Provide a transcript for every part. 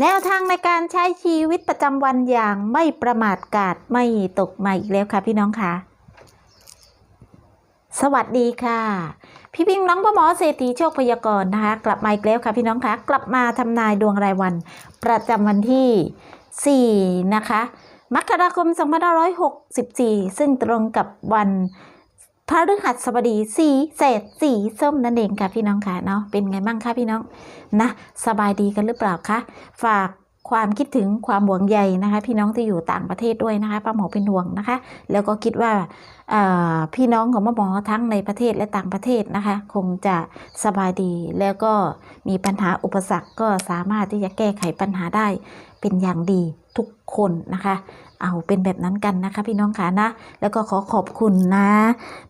แนวทางในการใช้ชีวิตประจำวันอย่างไม่ประมาทกาดไม่ตกมาอีกแล้วค่ะพี่น้องค่ะ สวัสดีค่ะ พี่พิงน้องพ่อหมอเศรษฐีโชคพยากรณ์นะคะ กลับมาอีกแล้วค่ะพี่น้องค่ะกลับมาทำนายดวงรายวัน ประจำวันที่ 4 นะคะมกราคม 2564 ซึ่งตรงกับวัน พระฤหัสบดีสีเศษสีส้มนั่นเองค่ะพี่น้องค่ะเนาะเป็นไงบ้างคะพี่น้องนะสบายดีกันหรือเปล่าคะฝากความคิดถึงความหวงใยนะคะ พี่น้องที่อยู่ต่างประเทศด้วยนะคะป้าหมอเป็นห่วงนะคะ แล้วก็คิดว่าพี่น้องของป้าหมอทั้งในประเทศและต่างประเทศนะคะ คงจะสบายดีแล้วก็มีปัญหาอุปสรรคก็สามารถที่จะแก้ไขปัญหาได้เป็นอย่างดี ทุกคนนะคะ เอาเป็นแบบนั้นกันนะคะพี่น้องคะนะ แล้วก็ขอขอบคุณนะ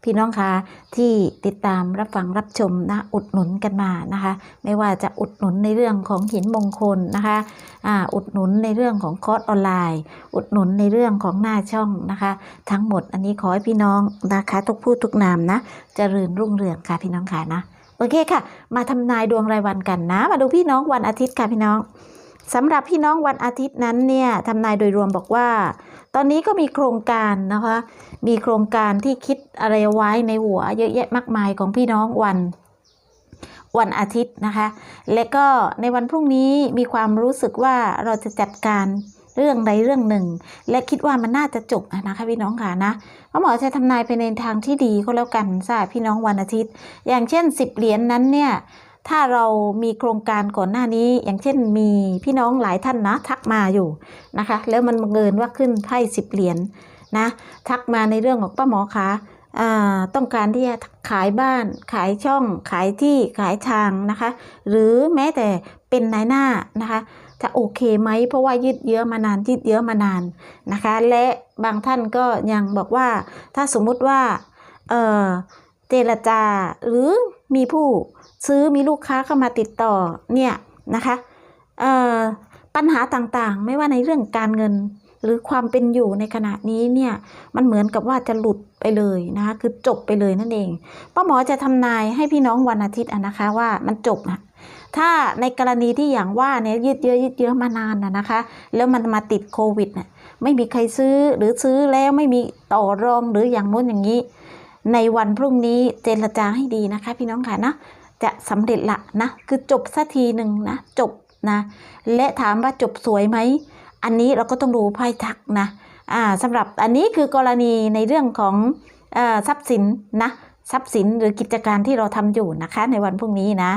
พี่น้องคะที่ติดตามรับฟังรับชมนะ อุดหนุนกันมานะคะ ไม่ว่าจะอุดหนุนในเรื่องของหินมงคลนะคะอ่าอุดหนุนในเรื่องของคอร์สออนไลน์ อุดหนุนในเรื่องของหน้าช่องนะคะ ทั้งหมดอันนี้ขอให้พี่น้องนะคะ ทุกผู้ทุกนามนะเจริญรุ่งเรืองค่ะพี่น้องค่ะนะโอเคค่ะ มาทำนายดวงรายวันกันนะ มาดูพี่น้องวันอาทิตย์ค่ะพี่น้อง สำหรับพี่น้องวันอาทิตย์นั้นเนี่ยทำนายโดยรวมบอกว่า ตอนนี้ก็มีโครงการนะคะ มีโครงการที่คิดอะไรไว้ในหัวเยอะแยะมากมายของพี่น้องวันวันอาทิตย์นะคะ และก็ในวันพรุ่งนี้มีความรู้สึกว่าเราจะจัดการเรื่องใดเรื่องหนึ่ง และคิดว่ามันน่าจะจบนะคะพี่น้องค่ะนะพระหมอจะทำนายไปในทางที่ดีก็แล้วกันทราบพี่น้องวันอาทิตย์ อย่างเช่น 10 เหรียญนนั้นเนี่ย ถ้าเรามีโครงการก่อนหน้านี้ อย่างเช่นมีพี่น้องหลายท่านนะทักมาอยู่นะคะ แล้วมันบังเอิญว่าขึ้นไพ่สิบเหรียญนะทักมาในเรื่องของป้าหมอคะอ่าต้องการที่จะขายบ้าน ขายช่อง ขายที่ขายทางนะคะ หรือแม้แต่เป็นนายหน้านะคะ จะโอเคไหมเพราะว่ายืดเยื้อมานานยืดเยื้อมานานนะคะ และบางท่านก็ยังบอกว่าถ้าสมมุติว่าเจรจาหรือมีผู้ ซื้อมีลูกค้าเข้ามาติดต่อเนี่ยนะคะปัญหาต่างๆ ไม่ว่าในเรื่องการเงินหรือความเป็นอยู่ในขณะนี้เนี่ยมันเหมือนกับว่าจะหลุดไปเลยนะคะคือจบไปเลยนั่นเองป้าหมอจะทำนายให้พี่น้องวันอาทิตย์อะนะคะว่ามันจบนะถ้าในกรณีที่อย่างว่าเนี่ยยืดเยื้อยืดเยื้อมานานนะนะคะ แล้วมันมาติดโควิดน่ะไม่มีใครซื้อหรือซื้อแล้วไม่มีต่อรองหรืออย่างโน้นอย่างนี้ ในวันพรุ่งนี้เจรจาให้ดีนะคะ พี่น้องค่ะนะ จะสำเร็จละนะ คือจบสักทีหนึ่งนะ จบนะ และถามว่าจบสวยไหม อันนี้เราก็ต้องดูไพ่ทักนะอ่าสำหรับอันนี้คือกรณีในเรื่องของอทรัพย์สินนะทรัพย์สินหรือกิจการที่เราทำอยู่นะคะในวันพรุ่งนี้นะ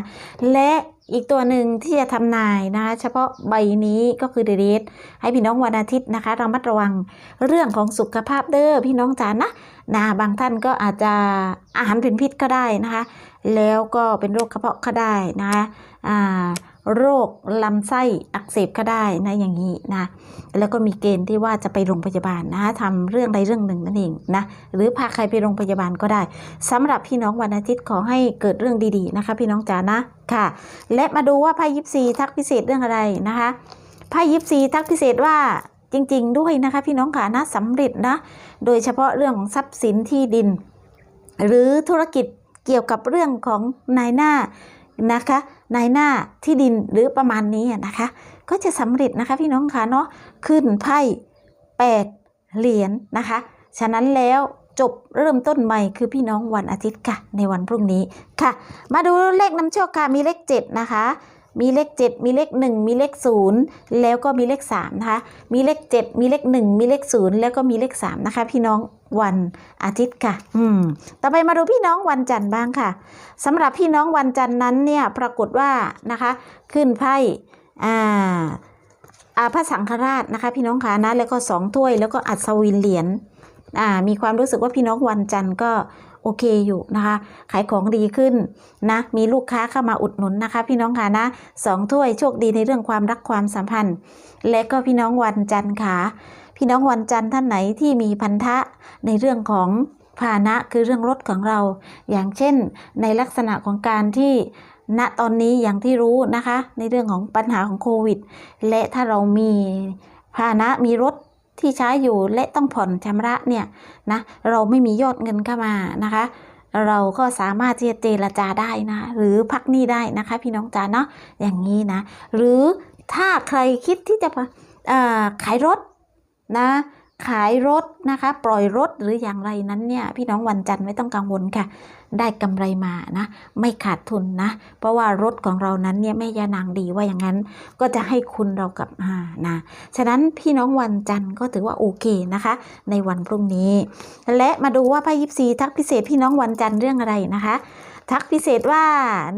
และอีกตัวหนึ่งที่จะทำนายนะคะเฉพาะใบนี้ก็คือเดรสให้พี่น้องวันอาทิตย์นะคะระมัดระวังเรื่องของสุขภาพเด้อพี่น้องจ๋านะนะบางท่านก็อาจจะอาหารเป็นพิษก็ได้นะคะ แล้วก็เป็นโรคกระเพาะก็ได้นะคะโรคลำไส้อักเสบก็ได้นะอย่างนี้นะแล้วก็มีเกณฑ์ที่ว่าจะไปโรงพยาบาลนะคะทำเรื่องใดเรื่องหนึ่งนั่นเองนะหรือพาใครไปโรงพยาบาลก็ได้สำหรับพี่น้องวันอาทิตย์ขอให้เกิดเรื่องดีๆนะคะ พี่น้องจ๋านะค่ะ และมาดูว่าไพ่ยิปซีทักพิเศษเรื่องอะไรนะคะไพ่ยิปซีทักพิเศษว่าจริง ๆ ด้วยนะคะ พี่น้องค่ะนะสำเร็จนะโดยเฉพาะเรื่องของทรัพย์สินที่ดิน หรือธุรกิจ เกี่ยวกับเรื่องของนายหน้านะคะนายหน้าที่ดินหรือประมาณนี้นะคะ ก็จะสำเร็จนะคะพี่น้องคะเนาะขึ้นไพ่แปดเหรียญนะคะ ฉะนั้นแล้วจบเริ่มต้นใหม่คือพี่น้องวันอาทิตย์ค่ะ ในวันพรุ่งนี้ค่ะ มาดูเลขนำโชคค่ะมีเลข 7 นะคะ มีเลข 7 มีเลข 1 มีเลข 0 แล้วก็มีเลข3นะคะ มีเลข 7 มีเลข 1 มีเลข 0 แล้วก็มีเลข 3 นะคะ พี่น้องวันอาทิตย์ค่ะ อืม ต่อไปมาดูพี่น้องวันจันทร์บ้างค่ะสำหรับพี่น้องวันจันทร์นั้นเนี่ยปรากฏว่านะคะ ขึ้นไพ่อ่าอาพระสังฆราชนะคะ พี่น้องคะนะแล้วก็สองถ้วยแล้วก็อัศวินเหรียญอ่ามีความรู้สึกว่าพี่น้องวันจันทร์ก็ โอเคอยู่นะคะ ขายของดีขึ้นนะ มีลูกค้าเข้ามาอุดหนุนนะคะ พี่น้องค่ะนะสองถ้วยโชคดีในเรื่องความรักความสัมพันธ์ และก็พี่น้องวันจันทร์ค่ะ พี่น้องวันจันทร์ท่านไหนที่มีพันธะในเรื่องของพาหนะคือเรื่องรถของเรา อย่างเช่น ในลักษณะของการที่ณตอนนี้อย่างที่รู้นะคะ ในเรื่องของปัญหาของโควิด และถ้าเรามีพาหนะมีรถ ที่ใช้อยู่และต้องผ่อนชำระเนี่ยนะเราไม่มียอดเงินเข้ามานะคะ เราก็สามารถที่จะเจรจาได้นะ หรือพักหนี้ได้นะคะ พี่น้องจ๋าเนาะอย่างนี้นะ หรือถ้าใครคิดที่จะขายรถนะ ขายรถนะคะ ปล่อยรถหรืออย่างไรนั้นเนี่ยพี่น้องวันจันทร์ไม่ต้องกังวลค่ะ ได้กำไรมานะ ไม่ขาดทุนนะ เพราะว่ารถของเรานั้นเนี่ยแม่ยานางดีว่าอย่างนั้น ก็จะให้คุณเรากับมานะฉะนั้นพี่น้องวันจันทร์ก็ถือว่าโอเคนะคะ ในวันพรุ่งนี้ และมาดูว่าพ่ยิปซีทักพิเศษพี่น้องวันจันทร์เรื่องอะไรนะคะ ทักพิเศษว่า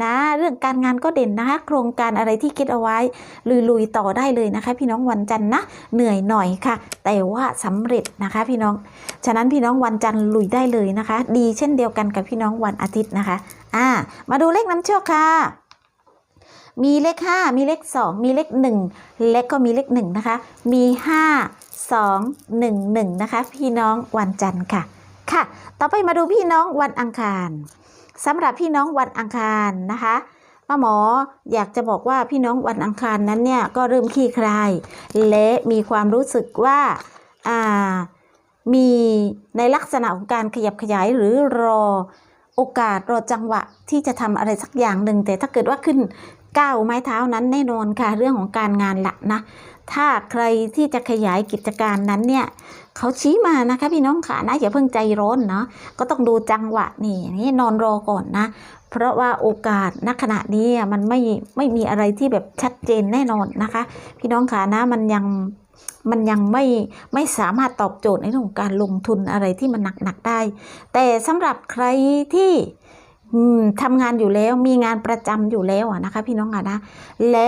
นะเรื่องการงานก็เด่นนะคะ โครงการอะไรที่คิดเอาไว้ลุยๆต่อได้เลยนะคะ พี่น้องวันจันทร์นะเหนื่อยหน่อยค่ะ แต่ว่าสำเร็จนะคะ พี่น้อง ฉะนั้นพี่น้องวันจันทร์ลุยได้เลยนะคะ ดีเช่นเดียวกันกับพี่น้องวันอาทิตย์นะคะอ่ามาดูเลขน้ำโชคค่ะมีเลข 5 มีเลข 2 มีเลข 1 และก็มีเลข1นะคะ มี 5 2 1 1 นะคะ พี่น้องวันจันทร์ค่ะ ค่ะ ต่อไปมาดูพี่น้องวันอังคาร สำหรับพี่น้องวันอังคารนะคะป้าหมออยากจะบอกว่าพี่น้องวันอังคารนั้นเนี่ยก็เริ่มขี้คลาย และมีความรู้สึกว่าอ่ามีในลักษณะของการขยับขยายหรือรอโอกาสรอจังหวะที่จะทำอะไรสักอย่างหนึ่งแต่ถ้าเกิดว่าขึ้นก้าวไม้เท้านั้นแน่นอนค่ะเรื่องของการงานละนะ ถ้าใครที่จะขยายกิจการนั้นเนี่ยเขาชี้มานะคะพี่น้องค่ะนะอย่าเพิ่งใจร้อนเนาะก็ต้องดูจังหวะนี่นี่นอนรอก่อนนะ เพราะว่าโอกาสณขณะนี้มันไม่ไม่มีอะไรที่แบบชัดเจนแน่นอนนะคะ พี่น้องค่ะนะมันยังมันยังไม่ไม่สามารถตอบโจทย์ในเรื่องของการลงทุนอะไรที่มันหนักๆได้ แต่สำหรับใครที่ทำงานอยู่แล้วมีงานประจำอยู่แล้วนะคะ พี่น้องค่ะนะและ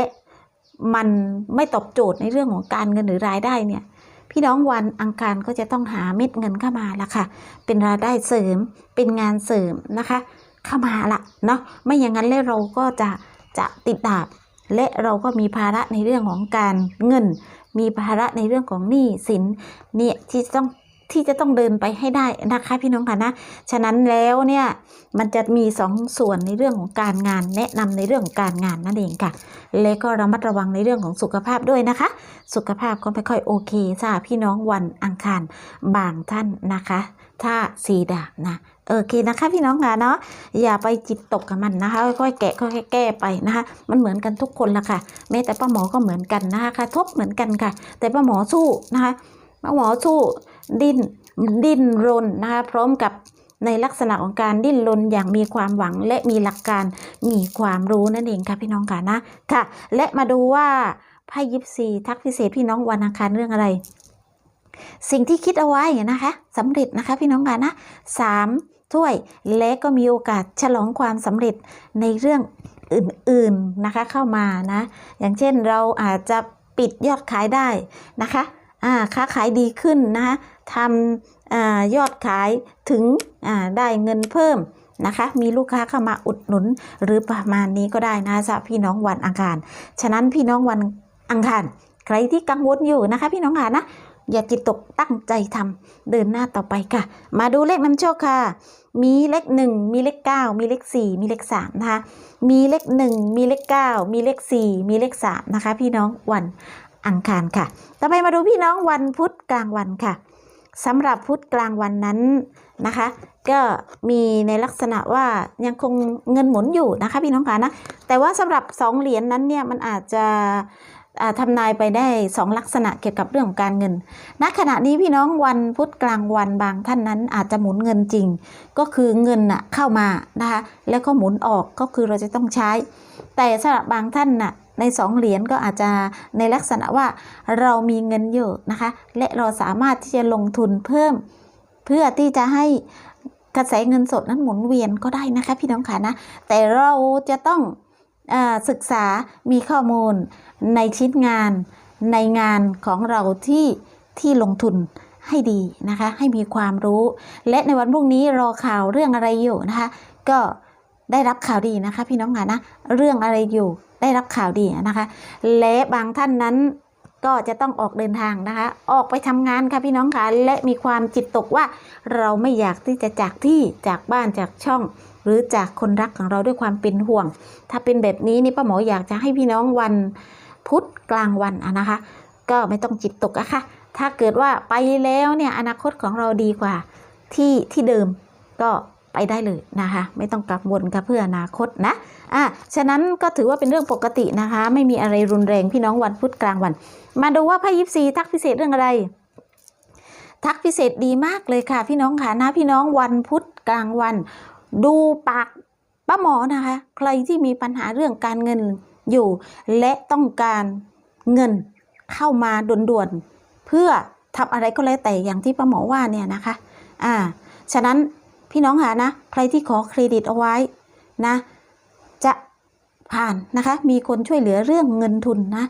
มันไม่ตอบโจทย์ในเรื่องของการเงินหรือรายได้เนี่ยพี่น้องวันอังคารก็จะต้องหาเม็ดเงินเข้ามาละค่ะ เป็นรายได้เสริม เป็นงานเสริมนะคะ เข้ามาละเนาะ ไม่อย่างนั้นแล้วเราก็จะจะติดดาบ และเราก็มีภาระในเรื่องของการเงิน มีภาระในเรื่องของหนี้สินเนี่ยที่ต้อง ที่จะต้องเดินไปให้ได้นะคะพี่น้องค่ะนะ ฉะนั้นแล้วเนี่ยมันจะมีสองส่วนในเรื่องของการงานแนะนำในเรื่องของการงานนั่นเองค่ะ และก็ระมัดระวังในเรื่องของสุขภาพด้วยนะคะ สุขภาพก็ไม่ค่อยโอเคจ้าพี่น้องวันอังคารบางท่านนะคะ ถ้าสีดาบนะโอเคนะคะพี่น้องค่ะเนาะอย่าไปจิตตกกับมันนะคะค่อยๆแกะค่อยๆแก้ไปนะคะ มันเหมือนกันทุกคนละค่ะแม้แต่ป้าหมอก็เหมือนกันนะคะกระทบเหมือนกันค่ะ แต่ป้าหมอสู้นะคะป้าหมอสู้ ดิ้นดิ้นรนนะคะพร้อมกับในลักษณะของการดิ้นรนอย่างมีความหวังและมีหลักการมีความรู้นั่นเองค่ะพี่น้องค่ะนะค่ะ และมาดูว่าไพ่ยิปซีทักพิเศษพี่น้องวันอังคารเรื่องอะไร สิ่งที่คิดเอาไว้นะคะสำเร็จนะคะพี่น้องค่ะนะสามถ้วยและก็มีโอกาสฉลองความสำเร็จในเรื่องอื่นๆนะคะเข้ามานะ อย่างเช่นเราอาจจะปิดยอดขายได้นะคะ ค้าขายดีขึ้นนะคะทำอยอดขายถึงได้เงินเพิ่มนะคะ มีลูกค้าเข้ามาอุดหนุนหรือประมาณนี้ก็ได้นะสำหรับพี่น้องวันอังคาร ฉะนั้นพี่น้องวันอังคารใครที่กังวลอยู่นะคะ พี่น้องค่ะนะอย่าจิตตกตั้งใจทำเดินหน้าต่อไปค่ะ มาดูเลขนำโชคค่ะ มีเลขหนึ่งมีเลขเก้ามีเลขสี่มีเลขสามนะคะ มีเลขหนึ่งมีเลขเก้ามีเลขสี่มีเลขสามนะคะ พี่น้องวัน อังคารค่ะ ต่อไปมาดูพี่น้องวันพุธกลางวันค่ะสำหรับพุธกลางวันนั้นนะคะ ก็มีในลักษณะว่ายังคงเงินหมุนอยู่นะคะพี่น้องค่ะนะแต่ว่าสำหรับสองเหรียญนนั้นเนี่ยมันอาจจะอ่าทำนายไปได้สองลักษณะเกี่ยวกับเรื่องของการเงิน ณ ขณะนี้พี่น้องวันพุธกลางวันบางท่านนั้นอาจจะหมุนเงินจริง ก็คือเงินน่ะเข้ามานะคะ แล้วก็หมุนออกก็คือเราจะต้องใช้ แต่สำหรับบางท่านน่ะ ในสองเหรียญก็อาจจะในลักษณะว่าเรามีเงินเยอะนะคะ และเราสามารถที่จะลงทุนเพิ่ม เพื่อที่จะให้กระแสเงินสดนั้นหมุนเวียนก็ได้นะคะพี่น้องค่ะนะ แต่เราจะต้องอศึกษามีข้อมูลในชิ้นงานในงานของเราที่ที่ลงทุนให้ดีนะคะ ให้มีความรู้ และในวันพรุ่งนี้รอข่าวเรื่องอะไรอยู่นะคะ ก็ได้รับข่าวดีนะคะ พี่น้องค่ะนะ เรื่องอะไรอยู่ ได้รับข่าวดีนะคะ และบางท่านนั้นก็จะต้องออกเดินทางนะคะ ออกไปทำงานค่ะพี่น้องคะและมีความจิตตกว่าเราไม่อยากที่จะจากที่จากบ้านจากช่อง หรือจากคนรักของเราด้วยความเป็นห่วง ถ้าเป็นแบบนี้นี่ป้าหมออยากจะให้พี่น้องวันพุธกลางวันะนะคะ ก็ไม่ต้องจิตตกอะค่ะ ถ้าเกิดว่าไปแล้วเนี่ยอนาคตของเราดีกว่าที่ที่เดิมก็ ไปได้เลยนะคะ ไม่ต้องกังวลกับเพื่ออนาคตนะอะฉะนั้นก็ถือว่าเป็นเรื่องปกตินะคะ ไม่มีอะไรรุนแรงพี่น้องวันพุธกลางวัน มาดูว่าไพ่ยิปซีทักพิเศษเรื่องอะไร ทักพิเศษดีมากเลยค่ะ พี่น้องค่ะนะพี่น้องวันพุธกลางวัน ดูปากป้าหมอนะคะ ใครที่มีปัญหาเรื่องการเงินอยู่ และต้องการเงินเข้ามาด่วนๆเพื่อทำอะไรก็แล้วแต่อย่างที่ป้าหมอว่าเนี่ยนะคะ อ่า ฉะนั้น พี่น้องหานะ ใครที่ขอเครดิตเอาไว้นะ จะผ่านนะคะ มีคนช่วยเหลือเรื่องเงินทุนนะ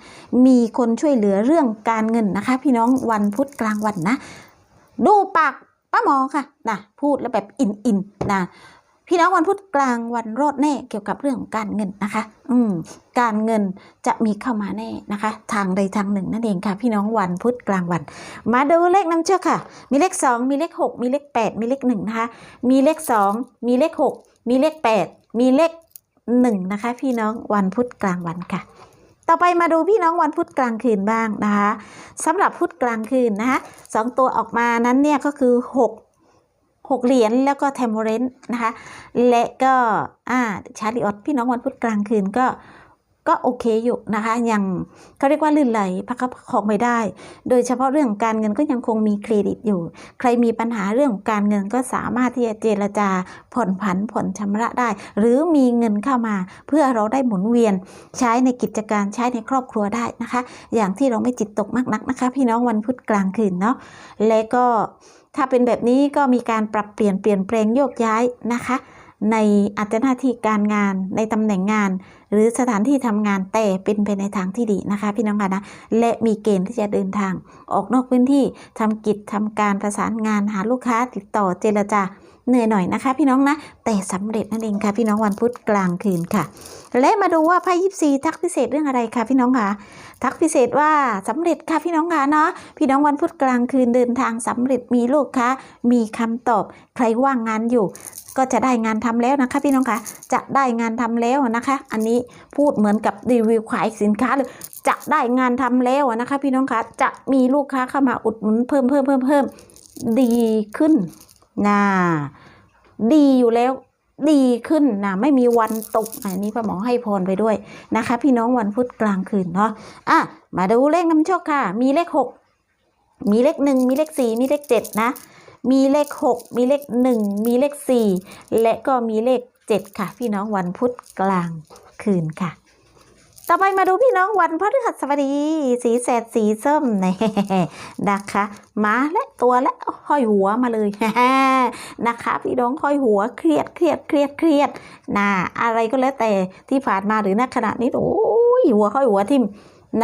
มีคนช่วยเหลือเรื่องการเงินนะคะ พี่น้องวันพุธกลางวันนะ ดูปากป้าหมอค่ะนะพูดแล้วแบบอินอินนะ พี่น้องวันพุธกลางวันโรดแน่เกี่ยวกับเรื่องของการเงินนะคะ อืม การเงินจะมีเข้ามาแน่นะคะ ทางใดทางหนึ่งนั่นเองค่ะ พี่น้องวันพุธกลางวัน มาดูเลขน้ำเชื่อค่ะ มีเลข 2 มีเลข 6 มีเลข 8 มีเลข1นะคะ มีเลข 2 มีเลข 6 มีเลข 8 มีเลข1นะคะ พี่น้องวันพุธกลางวันค่ะต่อไปมาดูพี่น้องวันพุธกลางคืนบ้างนะคะสำหรับพุธกลางคืนนะคะสองตัวออกมานั้นเนี่ยก็คือ 6 6 เหรียญแล้วก็เทมโมเรนต์นะคะและก็อ่าชาริออตพี่น้องวันพุธกลางคืนก็ก็โอเคอยู่นะคะยังเขาเรียกว่าลื่นไหลพักประคองไม่ได้ โดยเฉพาะเรื่องการเงินก็ยังคงมีเครดิตอยู่ ใครมีปัญหาเรื่องการเงินก็สามารถที่จะเจรจาผ่อนผันผ่อนชำระได้ หรือมีเงินเข้ามา เพื่อเราได้หมุนเวียนใช้ในกิจการใช้ในครอบครัวได้นะคะ อย่างที่เราไม่จิตตกมากนักนะคะ พี่น้องวันพุธกลางคืนเนาะและก็ ถ้าเป็นแบบนี้ก็มีการปรับเปลี่ยนเปลี่ยนแปลงโยกย้ายนะคะ ในอาจจะหน้าที่การงานในตำแหน่งงาน หรือสถานที่ทำงานแต่เป็นไปในทางที่ดีนะคะ พี่น้องค่ะนะและมีเกณฑ์ที่จะเดินทาง ออกนอกพื้นที่ทำกิจทำการประสานงานหาลูกค้าติดต่อเจรจา เหนื่อยหน่อยนะคะ พี่น้องนะ แต่สำเร็จนั่นเองค่ะพี่น้องวันพุธกลางคืนค่ะ และมาดูว่าไพ่ยิปซีทักพิเศษเรื่องอะไรคะพี่น้องคะทักพิเศษว่าสำเร็จค่ะพี่น้องคะเนาะพี่น้องวันพุธกลางคืนเดินทางสำเร็จมีลูกค้ามีคำตอบใครว่างงานอยู่ ก็จะได้งานทำแล้วนะคะ พี่น้องคะจะได้งานทำแล้วนะคะ อันนี้พูดเหมือนกับรีวิวขายสินค้าเลยจะได้งานทำแล้วนะคะ พี่น้องคะจะมีลูกค้าเข้ามาอุดหนุนเพิ่มเพิ่มเพิ่มเพิ่มดีขึ้น นะดีอยู่แล้วดีขึ้นนะไม่มีวันตกอันนี้ป้าหมอให้พรไปด้วยนะคะ พี่น้องวันพุธกลางคืนเนาะอะมาดูเลขนำโชคค่ะ มีเลขหกมีเลขหนึ่งมีเลขสี่มีเลขเจ็ดนะ มีเลขหกมีเลขหนึ่งมีเลขสี่และก็มีเลขเจ็ดค่ะ พี่น้องวันพุธกลางคืนค่ะ ต่อไปมาดูพี่น้องวันพฤหัสบดี สีแสดสีส้มแน่นะคะมาและตัวและห้อยหัวมาเลยนะคะ พี่น้องห้อยหัวเครียดเครียดเครียดเครียดนะอะไรก็แล้วแต่ที่ผ่านมาหรือณขณะนี้โอ้ยหัวห้อยหัวทิม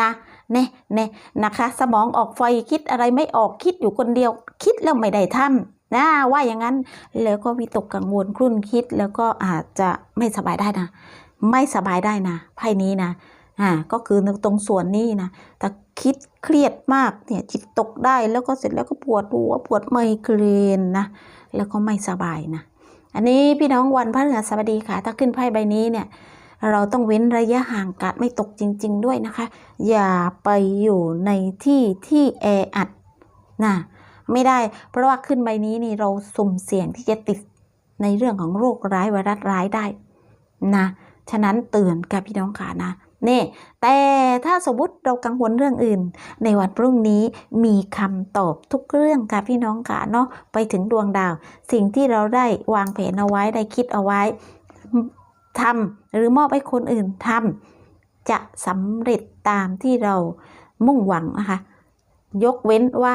นะเน่เน่นะคะ สมองออกไฟคิดอะไรไม่ออกคิดอยู่คนเดียว คิดแล้วไม่ได้ทำนะว่าอย่างนั้นแล้วก็วิตกกังวลครุ่นคิดแล้วก็อาจจะไม่สบายได้นะ ไม่สบายได้นะไพ่นี้นะ อ่าก็คือตรงส่วนนี้นะแต่คิดเครียดมากเนี่ยจิตตกได้แล้วก็เสร็จแล้วก็ปวดหัวปวดไมเกรนนะแล้วก็ไม่สบายนะอันนี้พี่น้องวันพระฤหัสบดีค่ะ ถ้าขึ้นไพ่ใบนี้เนี่ยเราต้องเว้นระยะห่างกาดไม่ตกจริง ๆ ด้วยนะคะ อย่าไปอยู่ในที่ที่แออัดนะไม่ได้ เพราะว่าขึ้นใบนี้นี่เราสุ่มเสี่ยงที่จะติดในเรื่องของโรคร้ายไวรัสร้ายได้นะฉะนั้นเตือนค่ะพี่น้องค่ะนะ นี่แต่ถ้าสมมติเรากังวลเรื่องอื่น ในวันพรุ่งนี้มีคำตอบทุกเรื่องค่ะพี่น้องค่ะเนาะไปถึงดวงดาว สิ่งที่เราได้วางแผนเอาไว้ได้คิดเอาไว้ทำหรือมอบให้คนอื่นทำจะสำเร็จตามที่เรามุ่งหวังนะคะ ยกเว้นว่า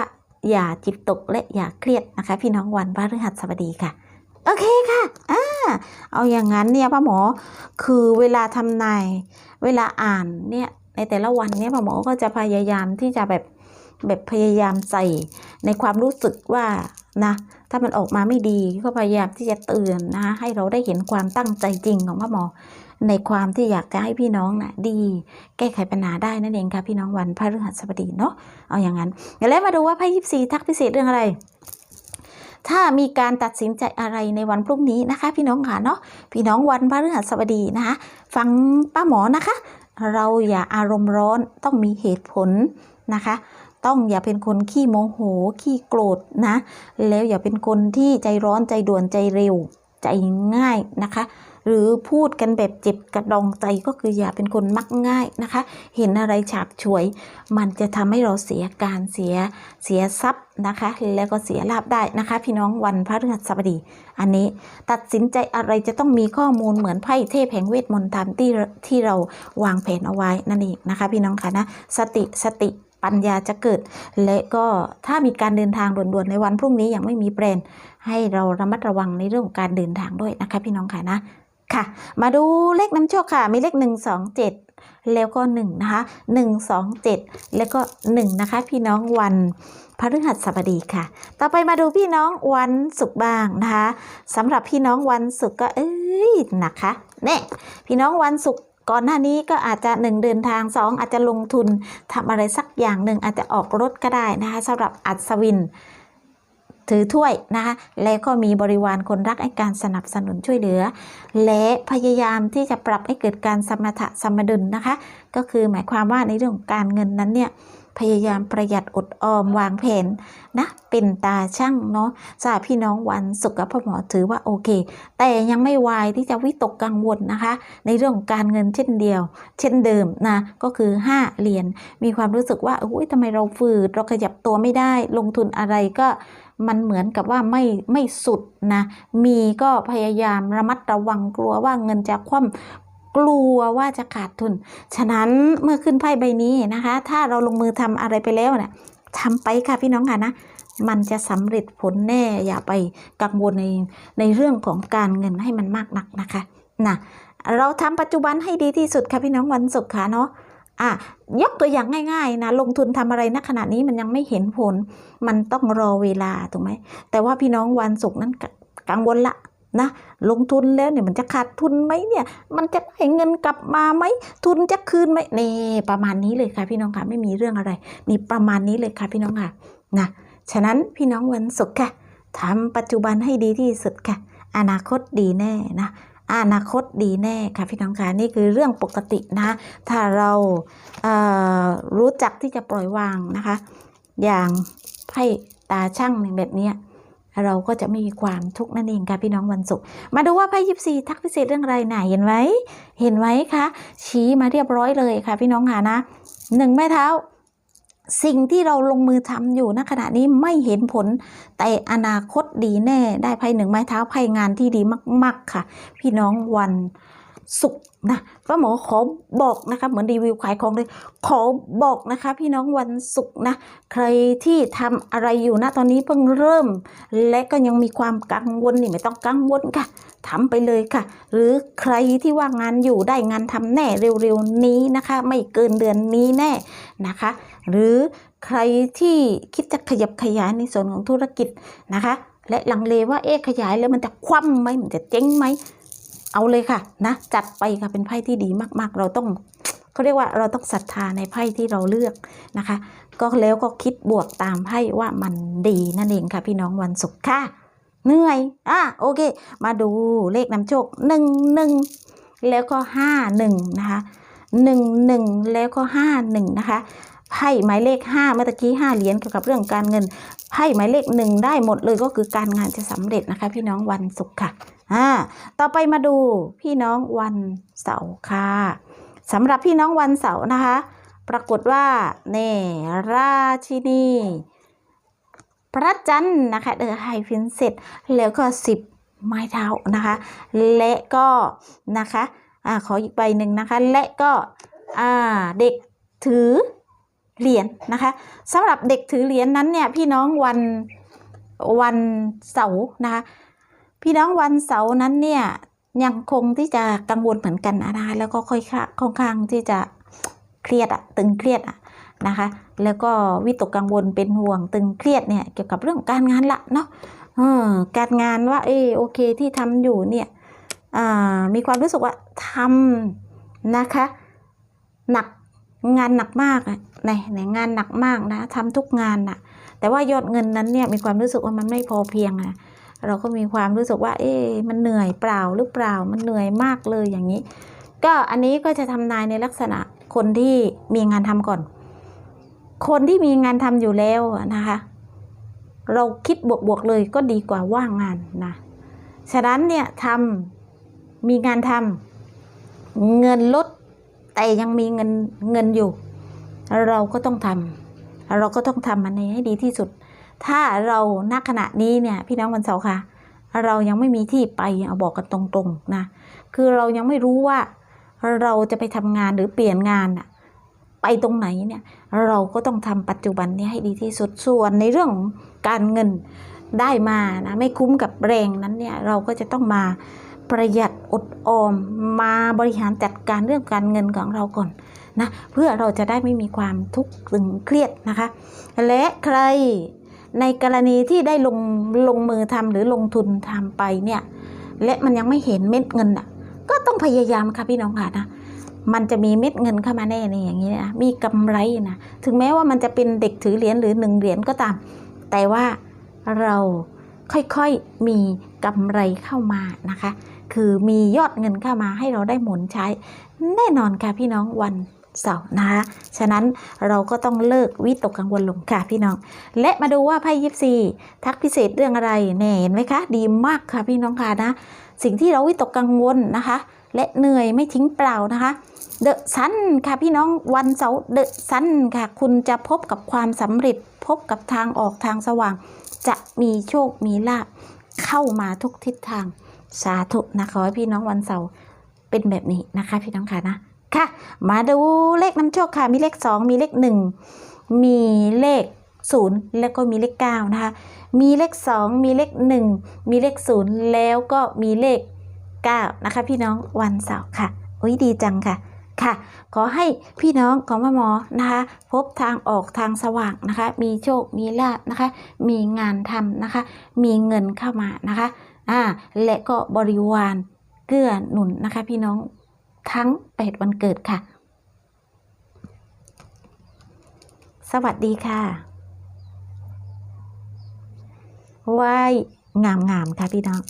อย่าจิตตกและอย่าเครียดนะคะ พี่น้องวันพฤหัสบดีค่ะ โอเคค่ะอ่าเอาอย่างนั้นเนี่ยพ่อหมอ คือเวลาทำนายเวลาอ่านเนี่ยในแต่ละวันเนี่ยพ่อหมอก็จะพยายามที่จะแบบแบบพยายามใส่ในความรู้สึกว่านะถ้ามันออกมาไม่ดีก็พยายามที่จะเตือนนะให้เราได้เห็นความตั้งใจจริงของพ่อหมอ ในความที่อยากจะให้พี่น้องนะ่ะดี แก้ไขปัญหาได้นั่นเองค่ะพี่น้องวันพระฤหัสบดีเนาะเอาอย่างนั้นแล้วมาดูว่าไพ่ยิปซีทักพิเศษเรื่องอะไร ถ้ามีการตัดสินใจอะไรในวันพรุ่งนี้นะคะ พี่น้องค่ะเนาะพี่น้องวันพฤหัสบดีนะคะ ฟังป้าหมอนะคะ เราอย่าอารมณ์ร้อนต้องมีเหตุผลนะคะต้องอย่าเป็นคนขี้โมโหขี้โกรธนะ แล้วอย่าเป็นคนที่ใจร้อนใจด่วนใจเร็ว ใจง่ายนะคะ หรือพูดกันแบบเจ็บกระดองใจก็คืออย่าเป็นคนมักง่ายนะคะ เห็นอะไรฉาบฉวย มันจะทำให้เราเสียการเสียเสียทรัพย์นะคะ แล้วก็เสียลาบได้นะคะ พี่น้องวันพระฤหัสบดี อันนี้ตัดสินใจอะไรจะต้องมีข้อมูลเหมือนไพ่เทพแห่งเวทมนต์ตามที่ที่เราวางแผนเอาไว้นั่นเองนะคะ พี่น้องคะนะสติสติปัญญาจะเกิด และก็ถ้ามีการเดินทางด่วนๆในวันพรุ่งนี้ยังไม่มีแปลนให้เราระมัดระวังในเรื่องของการเดินทางด้วยนะคะพี่น้องค่ะนะ ค่ะ มาดูเลขน้ำโชคค่ะ มีเลขหนึ่งสองเจ็ดแล้วก็หนึ่งนะคะหนึ่งสองเจ็ดแล้วก็หนึ่งนะคะ พี่น้องวันพฤหัสบดีค่ะ ต่อไปมาดูพี่น้องวันศุกร์บ้างนะคะสำหรับพี่น้องวันศุกร์ก็เอ้ยนะคะเนี่ยพี่น้องวันศุกร์ก่อนหน้านี้ก็อาจจะหนึ่งเดินทางสองอาจจะลงทุนทำอะไรสักอย่างหนึ่งอาจจะออกรถก็ได้นะคะสำหรับอัศวิน ถือถ้วยนะคะแล้วก็มีบริวารคนรักให้การสนับสนุนช่วยเหลือ และพยายามที่จะปรับให้เกิดการสมถะสมดุลนะคะ ก็คือหมายความว่าในเรื่องการเงินนั้นเนี่ยพยายามประหยัดอดออมวางแผนนะเป็นตาช่างเนาะสาพี่น้องวันสุขกับพ่อหมอถือว่าโอเค แต่ยังไม่วายที่จะวิตกกังวลนะคะ ในเรื่องของการเงินเช่นเดียว เช่นเดิมนะก็คือ 5เหรียญมีความรู้สึกว่าอุ้ยทำไมเราฝืดเราขยับตัวไม่ได้ ลงทุนอะไรก็ มันเหมือนกับว่าไม่ไม่สุดนะมีก็พยายามระมัดระวังกลัวว่าเงินจะคว่ำกลัวว่าจะขาดทุน ฉะนั้นเมื่อขึ้นไพ่ใบนี้นะคะ ถ้าเราลงมือทำอะไรไปแล้วเนี่ยทำไปค่ะพี่น้องค่ะนะ มันจะสำเร็จผลแน่ อย่าไปกังวลในในเรื่องของการเงินให้มันมากนักนะคะนะเราทำปัจจุบันให้ดีที่สุดค่ะพี่น้องวันศุกร์ค่ะเนาะ อะยกตัวอย่างง่าย ๆ นะ ลงทุนทำอะไรณขณะนี้มันยังไม่เห็นผล มันต้องรอเวลาถูกไหมแต่ว่าพี่น้องวันศุกร์นั้นกังวลละนะลงทุนแล้วเนี่ยมันจะขาดทุนไหมเนี่ย มันจะได้เงินกลับมาไหมทุนจะคืนไหมนี่ประมาณนี้เลยค่ะพี่น้องค่ะไม่มีเรื่องอะไรมีประมาณนี้เลยค่ะพี่น้องค่ะนะฉะนั้นพี่น้องวันศุกร์ค่ะทำปัจจุบันให้ดีที่สุดค่ะ อนาคตดีแน่นะ อนาคตดีแน่ค่ะพี่น้องค่ะนี่คือเรื่องปกตินะ ถ้าเราเอ่อรู้จักที่จะปล่อยวางนะคะ อย่างไพ่ตาช่างแบบนี้เราก็จะไม่มีความทุกข์นั่นเองค่ะพี่น้องวันศุกร์มาดูว่าไพ่ยิปซีทักพิเศษเรื่องอะไรไหนเห็นไหมเห็นไหมคะชี้มาเรียบร้อยเลยค่ะพี่น้องค่ะนะหนึ่งไม้เท้า สิ่งที่เราลงมือทำอยู่ณขณะนี้ไม่เห็นผล แต่อนาคตดีแน่ได้ไพ่หนึ่งไม้เท้าไพ่งานที่ดีมาก ๆ ค่ะ พี่น้องวัน ศุกร์นะป้าหมอขอบอกนะคะเหมือนรีวิวขายของเลย ขอบอกนะคะ พี่น้องวันศุกร์นะ ใครที่ทำอะไรอยู่นะตอนนี้เพิ่งเริ่ม และก็ยังมีความกังวลนี่ไม่ต้องกังวลค่ะทำไปเลยค่ะ หรือใครที่ว่างงานอยู่ได้งานทำแน่เร็วๆนี้นะคะ ไม่เกินเดือนนี้แน่นะคะ หรือใครที่คิดจะขยับขยายในส่วนของธุรกิจนะคะ และลังเลว่าเอ๊ะขยายแล้วมันจะคว่ำไหมมันจะเจ๊งไหม เอาเลยค่ะนะจัดไปค่ะเป็นไพ่ที่ดีมากๆ เราต้องเขาเรียกว่าเราต้องศรัทธาในไพ่ที่เราเลือกนะคะ ก็แล้วก็คิดบวกตามไพ่ว่ามันดีนั่นเองค่ะ พี่น้องวันศุกร์ค่ะเหนื่อยอะโอเค มาดูเลขนำโชคหนึ่งหนึ่งแล้วก็ห้าหนึ่งนะคะหนึ่งหนึ่งแล้วก็ห้าหนึ่งนะคะไพ่หมายเลขห้าเมื่อกี้ห้าเหรียญเกี่ยวกับเรื่องการเงินไพ่หมายเลขหนึ่งได้หมดเลยก็คือการงานจะสำเร็จนะคะ พี่น้องวันศุกร์ค่ะ อ่าต่อไปมาดูพี่น้องวันเสาร์ค่ะสำหรับพี่น้องวันเสาร์นะคะ ปรากฏว่าเนราชินีพระจันทร์นะคะเดอไฮฟินเสร็จแล้วก็สิบไม้เท้านะคะ และก็นะคะอ่าขออีกใบหนึ่งนะคะ และก็อ่าเด็กถือเหรียญนะคะสำหรับเด็กถือเหรียญนั้นเนี่ยพี่น้องวันวันเสาร์นะคะ พี่น้องวันเสาร์นั้นเนี่ยยังคงที่จะกังวลเหมือนกันนะคะแล้วก็ค่อยค่าค่อนข้างที่จะเครียดอะตึงเครียดอะนะคะ แล้วก็วิตกกังวลเป็นห่วงตึงเครียดเนี่ยเกี่ยวกับเรื่องการงานละเนาะออการงานว่าเออโอเคที่ทำอยู่เนี่ยมีความรู้สึกว่าทำนะคะหนักงานหนักมากอะในในงานหนักมากนะทำทุกงานน่ะแต่ว่ายอดเงินนั้นเนี่ยมีความรู้สึกว่ามันไม่พอเพียงอะ เราก็มีความรู้สึกว่า เอ๊ะมันเหนื่อยเปล่าหรือเปล่ามันเหนื่อยมากเลยอย่างนี้ ก็อันนี้ก็จะทำนายในลักษณะคนที่มีงานทำก่อน คนที่มีงานทำอยู่แล้วนะคะ เราคิดบวกๆเลยก็ดีกว่าว่างงานนะฉะนั้นเนี่ยทำมีงานทำเงินลดแต่ยังมีเงินเงินอยู่ เราก็ต้องทำเราก็ต้องทำมันให้ดีที่สุด ถ้าเราณขณะนี้เนี่ยพี่น้องวันเสาร์ค่ะ เรายังไม่มีที่ไปเอาบอกกันตรงๆนะคือเรายังไม่รู้ว่าเราจะไปทำงานหรือเปลี่ยนงานอะไปตรงไหนเนี่ยเราก็ต้องทำปัจจุบันนี้ให้ดีที่สุดส่วนในเรื่องของการเงินได้มานะไม่คุ้มกับแรงนั้นเนี่ยเราก็จะต้องมาประหยัดอดออมมาบริหารจัดการเรื่องการเงินของเราก่อนนะเพื่อเราจะได้ไม่มีความทุกข์ตึงเครียดนะคะ และใคร ในกรณีที่ได้ลงลงมือทำหรือลงทุนทำไปเนี่ยและมันยังไม่เห็นเม็ดเงินอะ ก็ต้องพยายามค่ะพี่น้องค่ะนะมันจะมีเม็ดเงินเข้ามาแน่ในอย่างนี้นะมีกำไรนะถึงแม้ว่ามันจะเป็นเด็กถือเหรียญหรือหนึ่งเหรียญก็ตาม แต่ว่าเราค่อยๆมีกำไรเข้ามานะคะ คือมียอดเงินเข้ามาให้เราได้หมุนใช้ แน่นอนค่ะพี่น้องวัน เสาร์นะคะฉะนั้นเราก็ต้องเลิกวิตกกังวลลงค่ะพี่น้อง และมาดูว่าไพ่ยิปซีทักพิเศษเรื่องอะไรแน่เห็นไหมคะ ดีมากค่ะพี่น้องค่ะนะ สิ่งที่เราวิตกกังวลนะคะ และเหนื่อยไม่ทิ้งเปล่านะคะเดอะซันค่ะพี่น้องวันเสาร์เดอะซันค่ะ คุณจะพบกับความสำเร็จพบกับทางออกทางสว่าง จะมีโชคมีลาภเข้ามาทุกทิศทางสาธุนะขอให้พี่น้องวันเสาร์เป็นแบบนี้นะคะ พี่น้องค่ะนะ ค่ะ มาดูเลขนำโชคค่ะ มีเลข 2 มีเลข 1 มีเลข 0 แล้วก็มีเลข 9 นะคะ มีเลข 2 มีเลข 1 มีเลข 0 แล้วก็มีเลข 9 นะคะ พี่น้องวันเสาร์ค่ะโอ้ยดีจังค่ะค่ะ ขอให้พี่น้องของแม่หมอนะคะ พบทางออกทางสว่างนะคะ มีโชค มีลาภนะคะ มีงานทำนะคะ มีเงินเข้ามานะคะ อ่า และก็บริวารเกื้อหนุนนะคะพี่น้อง ทั้ง 8 วันเกิดค่ะ สวัสดีค่ะไหวงามๆค่ะพี่น้อง